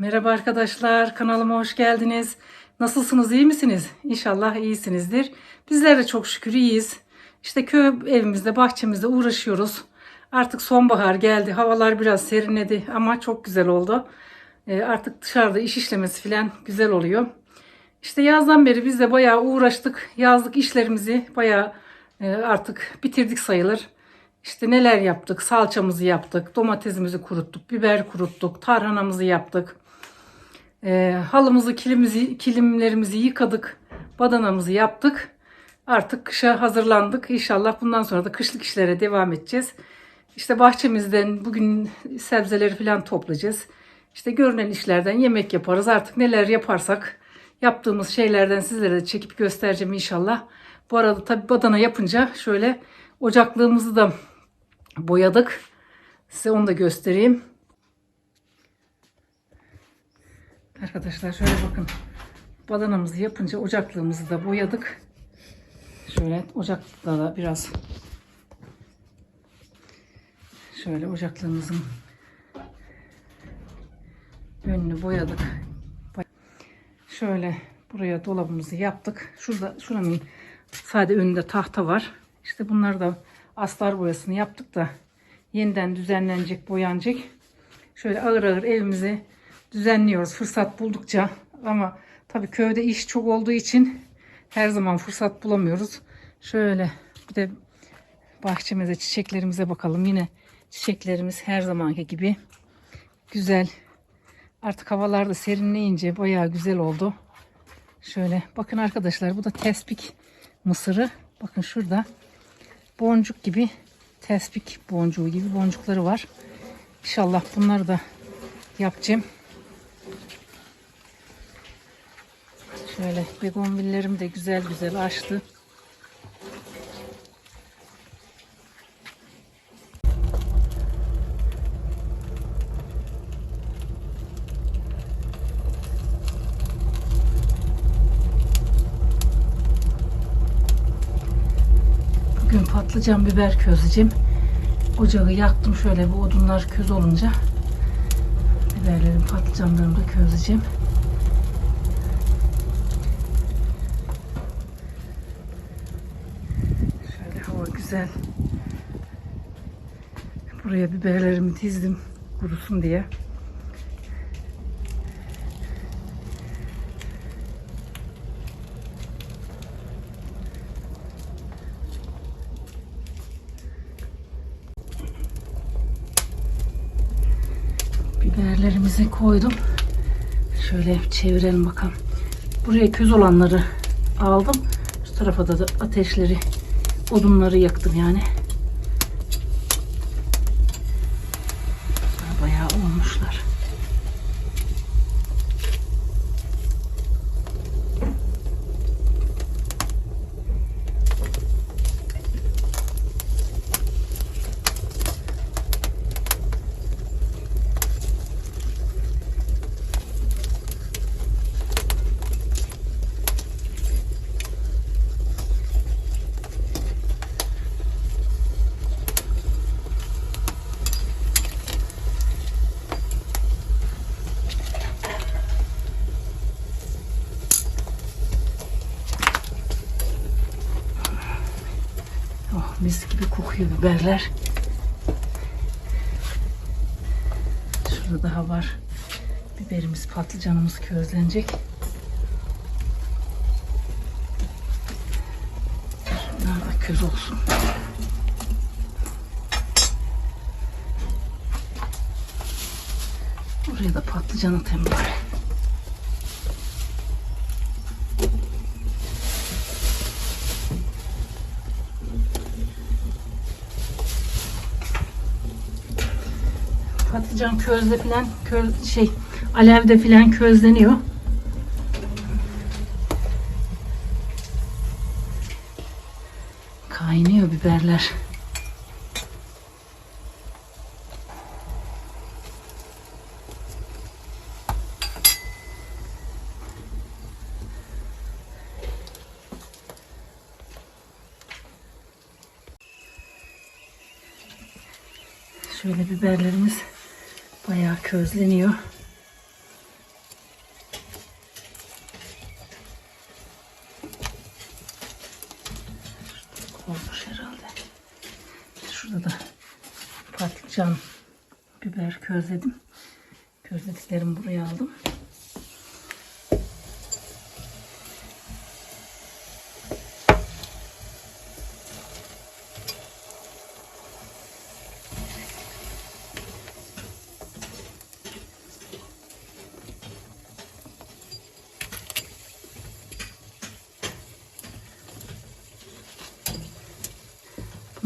Merhaba arkadaşlar, kanalıma hoş geldiniz. Nasılsınız, iyi misiniz? İnşallah iyisinizdir. Bizler de çok şükür iyiyiz. İşte köy evimizde, bahçemizde uğraşıyoruz. Artık sonbahar geldi, havalar biraz serinledi ama çok güzel oldu. Ee, artık dışarıda iş işlemesi falan güzel oluyor. İşte yazdan beri biz de bayağı uğraştık. Yazlık işlerimizi bayağı e, artık bitirdik sayılır. İşte neler yaptık? Salçamızı yaptık, domatesimizi kuruttuk, biber kuruttuk, tarhanamızı yaptık. E, halımızı, kilimizi, kilimlerimizi yıkadık, badanamızı yaptık. Artık kışa hazırlandık. İnşallah bundan sonra da kışlık işlere devam edeceğiz. İşte bahçemizden bugün sebzeleri falan toplayacağız. İşte görünen işlerden yemek yaparız. Artık neler yaparsak yaptığımız şeylerden sizlere de çekip göstereceğim inşallah. Bu arada tabi badana yapınca şöyle ocaklığımızı da boyadık. Size onu da göstereyim. Arkadaşlar şöyle bakın. Badanamızı yapınca ocaklığımızı da boyadık. Şöyle ocakta da biraz şöyle ocaklığımızın önünü boyadık. Şöyle buraya dolabımızı yaptık. Şurada şuranın sade önünde tahta var. İşte bunları da astar boyasını yaptık da yeniden düzenlenecek, boyanacak. Şöyle ağır ağır evimizi düzenliyoruz fırsat buldukça. Ama tabii köyde iş çok olduğu için her zaman fırsat bulamıyoruz. Şöyle bir de bahçemize, çiçeklerimize bakalım. Yine çiçeklerimiz her zamanki gibi güzel. Artık havalar da serinleyince bayağı güzel oldu. Şöyle bakın arkadaşlar bu da tespik mısırı. Bakın şurada boncuk gibi tespik boncuğu gibi boncukları var. İnşallah bunları da yapacağım. Şöyle begonvillerim de güzel güzel açtı. Bugün patlıcan biber közleyeceğim. Ocağı yaktım şöyle bu odunlar köz olunca. Biberlerim patlıcanlarımı da közleyeceğim. Şöyle hava güzel. Buraya biberlerimi dizdim kurusun diye. Biberlerimizi koydum. Şöyle çevirelim bakalım. Buraya köz olanları aldım. Şu tarafa da, ateşleri, odunları yaktım yani. Bayağı olmuşlar. Oh mis gibi kokuyor biberler. Şurada daha var. Biberimiz, patlıcanımız közlenecek. Şunlar da köz olsun. Buraya da patlıcan atayım bari. Patlıcan közde filan köz şey alevde filan közleniyor. Kaynıyor biberler. Şöyle biberlerimiz Bayağı közleniyor. Olmuş herhalde. Şurada da patlıcan biber közledim.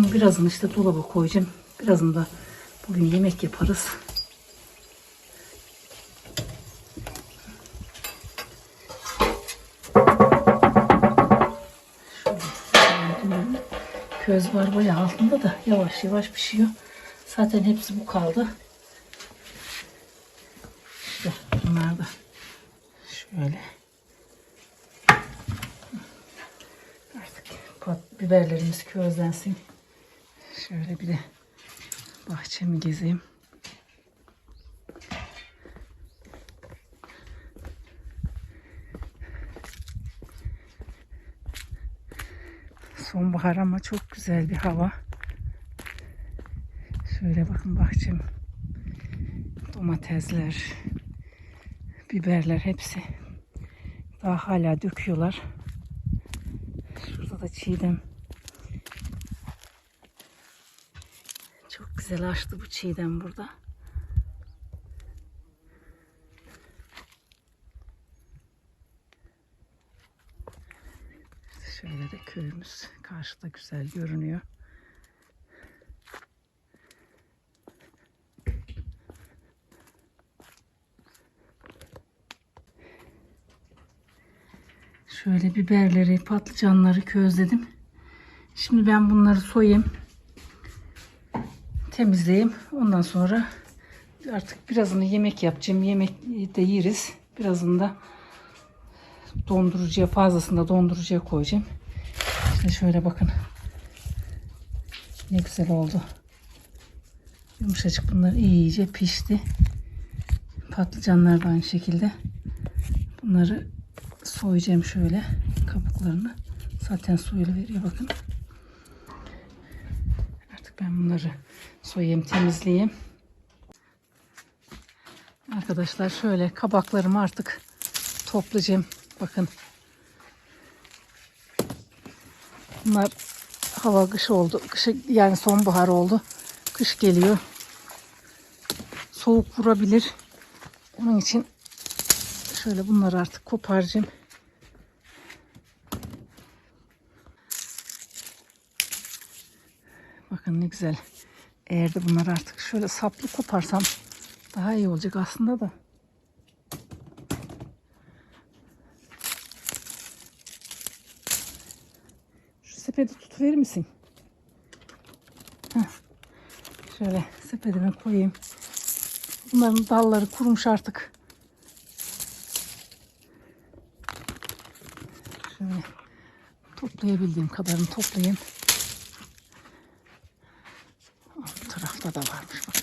Bunun birazını işte dolaba koyacağım. Birazını da bugün yemek yaparız. Köz var bayağı altında da yavaş yavaş pişiyor. Zaten hepsi bu kaldı. İşte bunlar da şöyle. Artık biberlerimiz közlensin. Şöyle bir de bahçemi gezeyim. Sonbahar ama çok güzel bir hava. Şöyle bakın bahçem. Domatesler, biberler hepsi. Daha hala döküyorlar. Şurada da çiğdem. Çok güzel açtı bu çiğdem burada. Şöyle de köyümüz karşıda güzel görünüyor. Şöyle biberleri, patlıcanları közledim. Şimdi ben bunları soyayım. Temizleyeyim. Ondan sonra artık birazını yemek yapacağım. Yemek de yeriz. Birazını da dondurucuya fazlasını da dondurucuya koyacağım. İşte şöyle bakın. Ne güzel oldu. Yumuşacık bunlar iyice pişti. Patlıcanlar da aynı şekilde. Bunları soyacağım şöyle kabuklarını. Zaten suyunu veriyor bakın. Artık ben bunları soyayım, temizleyeyim. Arkadaşlar şöyle kabaklarımı artık toplayacağım. Bakın. Bunlar hava kış oldu. Kış, yani sonbahar oldu. Kış geliyor. Soğuk vurabilir. Onun için şöyle bunları artık koparacağım. Bakın ne güzel. Eğer de bunları artık şöyle saplı koparsam daha iyi olacak aslında da. Şu sepeti tutuverir misin? Heh. Şöyle sepetime koyayım. Bunların dalları kurumuş artık. Şöyle toplayabildiğim kadarını toplayayım. Bu tarafta da varmış bak.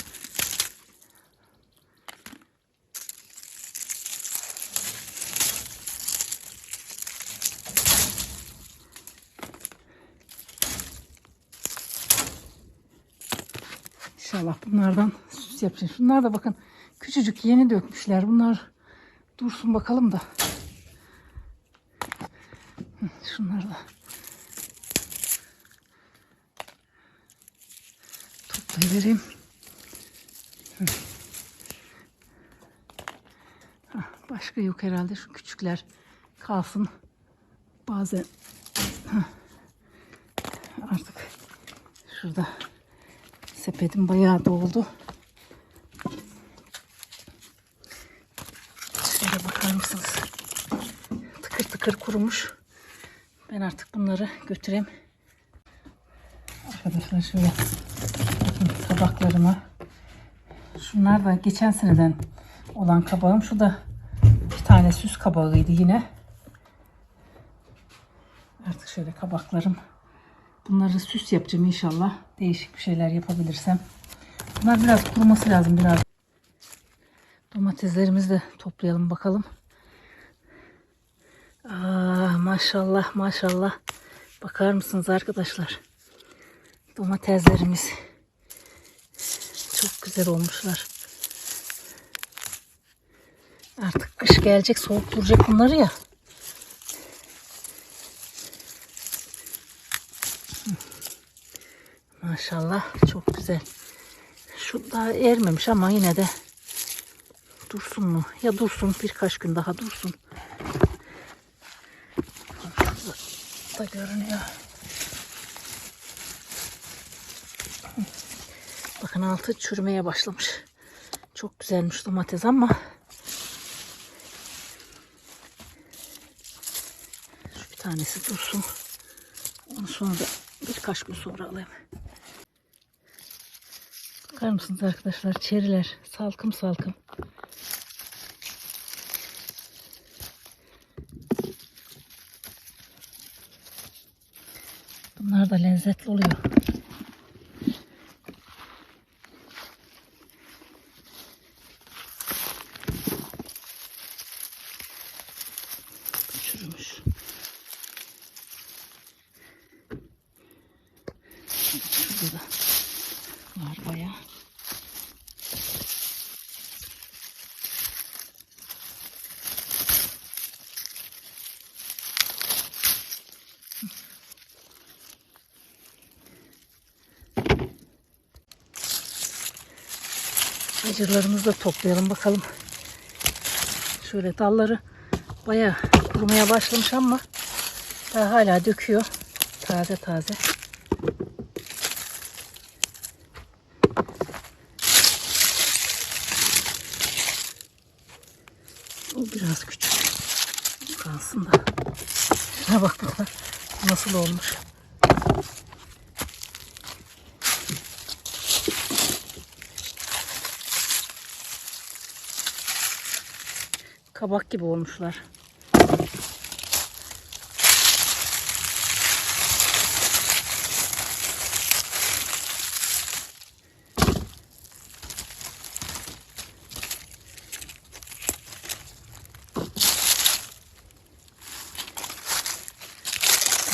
İnşallah bunlardan süs yapacağım. Şunlar da bakın küçücük yeni dökmüşler. Bunlar dursun bakalım da. Şunlar da Hah, Başka yok herhalde şu küçükler kalsın. Bazen artık şurada sepetim bayağı doldu. Şöyle bakar mısınız? Tıkır tıkır kurumuş. Ben artık bunları götüreyim. Arkadaşlar şöyle bakın kabaklarıma. Şunlar da geçen seneden olan kabağım. Şu da bir tane süs kabağıydı yine. Artık şöyle kabaklarım. Bunları süs yapacağım inşallah. Değişik bir şeyler yapabilirsem. Bunlar biraz kuruması lazım biraz. Domateslerimizi de toplayalım bakalım. Aa, maşallah maşallah. Bakar mısınız arkadaşlar? Domateslerimiz Çok güzel olmuşlar. Artık kış gelecek soğuk duracak bunları ya. Maşallah çok güzel. Şu daha ermemiş ama yine de dursun mu? Ya dursun birkaç gün daha dursun. Da görünüyor. Bakın altı çürümeye başlamış. Çok güzelmiş domates ama şu bir tanesi dursun. Onu sonra birkaç gün sonra alayım. Bakar mısınız arkadaşlar? Çeriler salkım salkım. Bunlar da lezzetli oluyor. Çürümüş. Şurada da var bayağı. Acırlarımızı da toplayalım bakalım. Şöyle dalları bayağı kurumaya başlamış ama daha hala döküyor. Taze taze. O biraz küçük. Kalsın da. Şuna bak burada. Nasıl olmuş. Kabak gibi olmuşlar.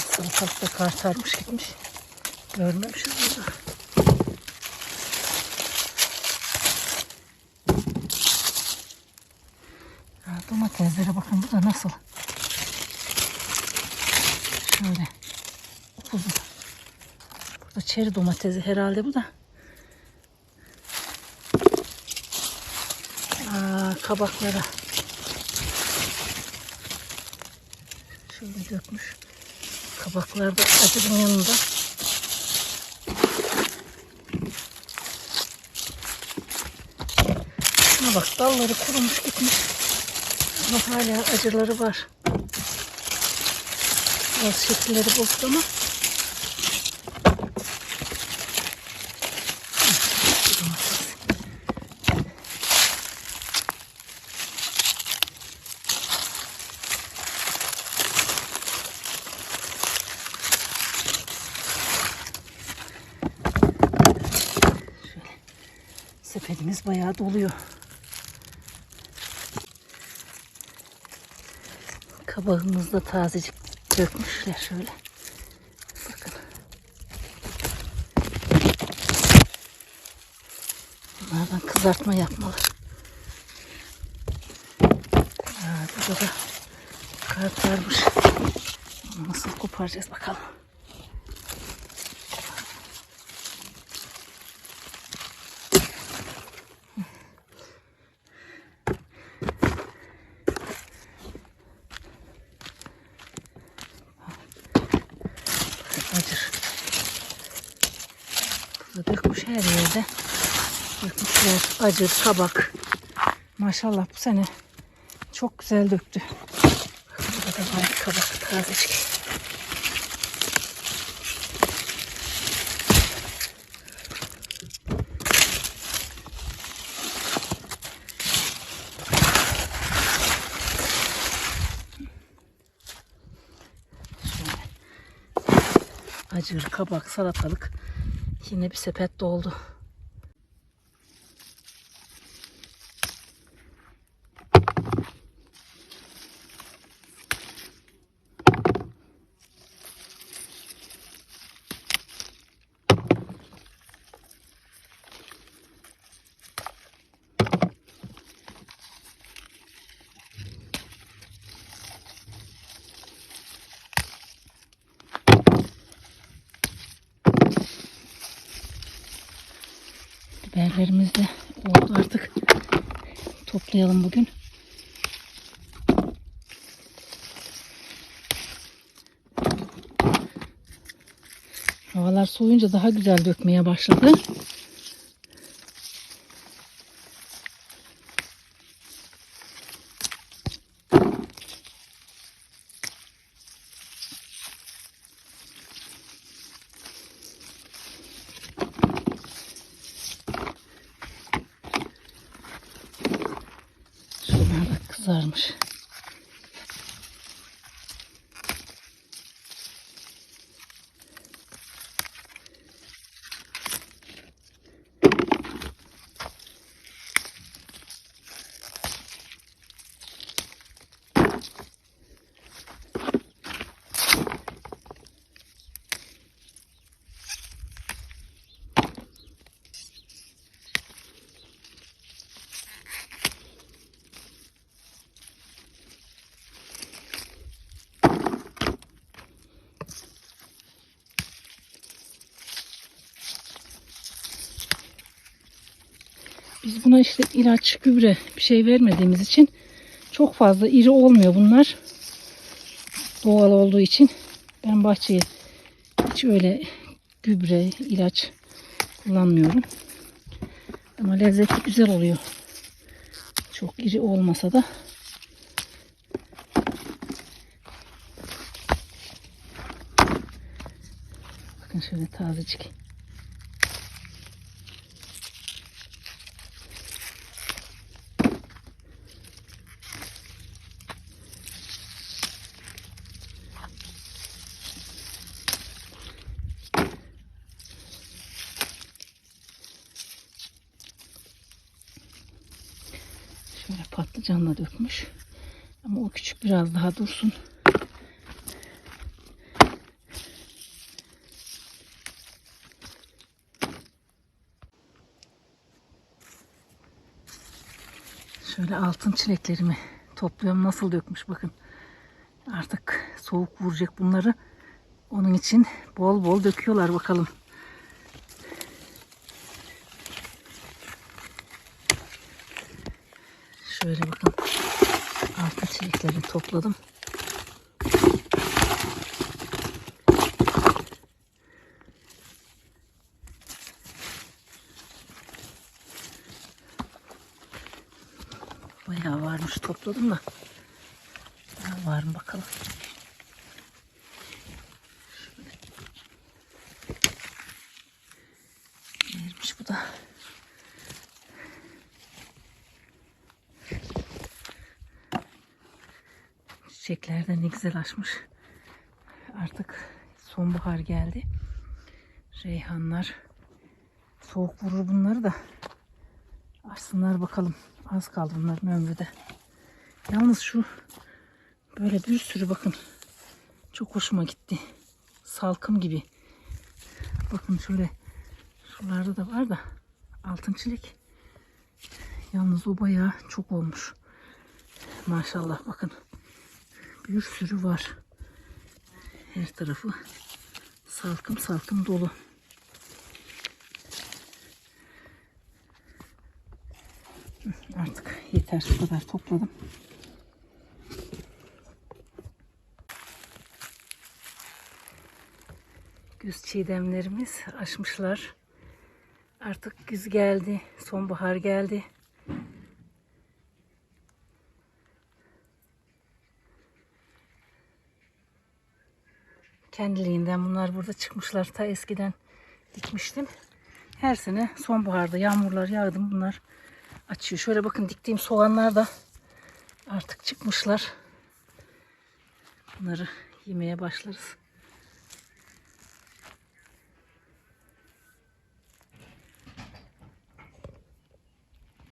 Salatalık da kartarmış gitmiş. Görmemişiz burada. Domateslere bakın bu da nasıl. Şöyle. Kuzu. Burada çeri domatesi herhalde bu da. Aa, kabaklara. Şöyle dökmüş. Kabaklar da acının yanında. Şuna bak dalları kurumuş gitmiş. Ama hala acıları var. Biraz şekilleri bozuk ama. Şöyle sepetimiz bayağı doluyor. Kabağımız da tazecik dökmüşler şöyle. Bakın. Bunlardan kızartma yapmalı. Aa, burada da kart varmış. Onu nasıl koparacağız bakalım. Acır. Burada dökmüş her yerde. Dökmüşler acır, kabak. Maşallah bu sene çok güzel döktü. Burada da var kabak tazecik. Acır, kabak, salatalık. Yine bir sepet doldu. Çiçeklerimiz de oldu artık. Toplayalım bugün. Havalar soğuyunca daha güzel dökmeye başladı. Şunlar da kızarmış. Biz buna işte ilaç, gübre bir şey vermediğimiz için çok fazla iri olmuyor bunlar. Doğal olduğu için ben bahçeye hiç öyle gübre, ilaç kullanmıyorum. Ama lezzeti güzel oluyor. Çok iri olmasa da. Bakın şöyle tazecik. Şöyle patlıcanla dökmüş. Ama o küçük biraz daha dursun. Şöyle altın çileklerimi topluyorum. Nasıl dökmüş bakın. Artık soğuk vuracak bunları. Onun için bol bol döküyorlar bakalım. Şöyle bakın. Altın çilekleri topladım. Bayağı varmış topladım da. Var mı bakalım. Şöyle. Neymiş bu da? Çiçekler ne güzel açmış. Artık sonbahar geldi. Reyhanlar soğuk vurur bunları da açsınlar bakalım. Az kaldı bunların ömrü de. Yalnız şu böyle bir sürü bakın çok hoşuma gitti. Salkım gibi. Bakın şöyle şuralarda da var da altın çilek. Yalnız o bayağı çok olmuş. Maşallah bakın bir sürü var. Her tarafı salkım salkım dolu. Artık yeter bu kadar topladım. Güz çiğdemlerimiz açmışlar. Artık güz geldi, sonbahar geldi. Kendiliğinden bunlar burada çıkmışlar. Ta eskiden dikmiştim. Her sene sonbaharda yağmurlar yağdı mı bunlar açıyor. Şöyle bakın diktiğim soğanlar da artık çıkmışlar. Bunları yemeye başlarız.